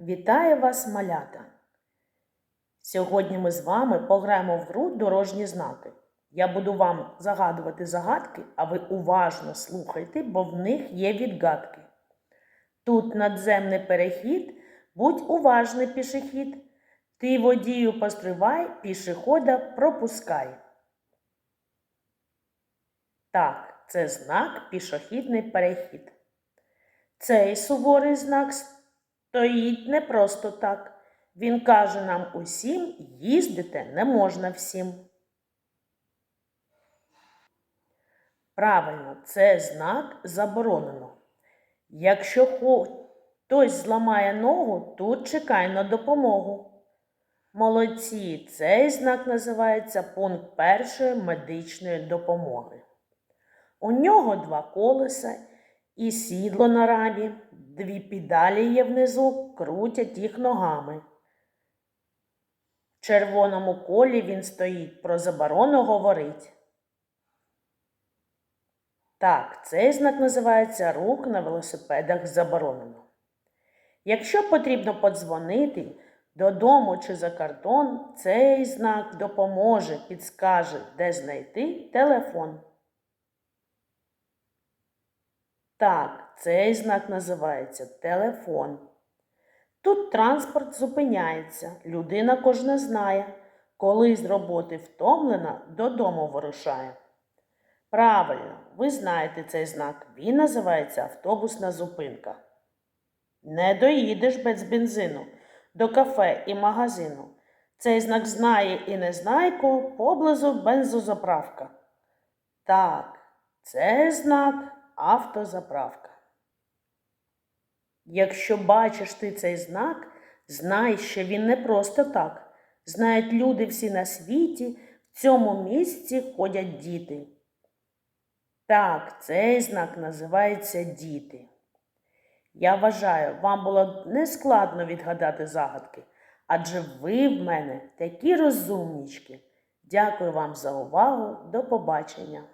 Вітаю вас, малята! Сьогодні ми з вами пограємо в гру дорожні знаки. Я буду вам загадувати загадки, а ви уважно слухайте, бо в них є відгадки. Тут надземний перехід, будь уважний пішохід. Ти водію постривай, пішохода пропускай. Так, це знак пішохідний перехід. Цей суворий знак стоїть не просто так. Він каже нам усім, їздити не можна всім. Правильно, це знак заборонено. Якщо хтось зламає ногу, тут чекай на допомогу. Молодці, цей знак називається пункт першої медичної допомоги. У нього два колеса і сідло на рамі, дві педалі є внизу, крутять їх ногами. В червоному колі він стоїть, про заборону говорить. Так, цей знак називається рух на велосипедах заборонено. Якщо потрібно подзвонити додому чи за кордон, цей знак допоможе, підскаже, де знайти телефон. Так, цей знак називається телефон. Тут транспорт зупиняється, людина кожна знає, коли з роботи втомлена, додому вирушає. Правильно, ви знаєте цей знак. Він називається автобусна зупинка. Не доїдеш без бензину до кафе і магазину. Цей знак знає і не незнайко поблизу бензозаправка. Так, це знак автозаправка. Якщо бачиш ти цей знак, знай, що він не просто так. Знають люди всі на світі, в цьому місці ходять діти. Так, цей знак називається діти. Я вважаю, вам було нескладно відгадати загадки, адже ви в мене такі розумнічки. Дякую вам за увагу. До побачення!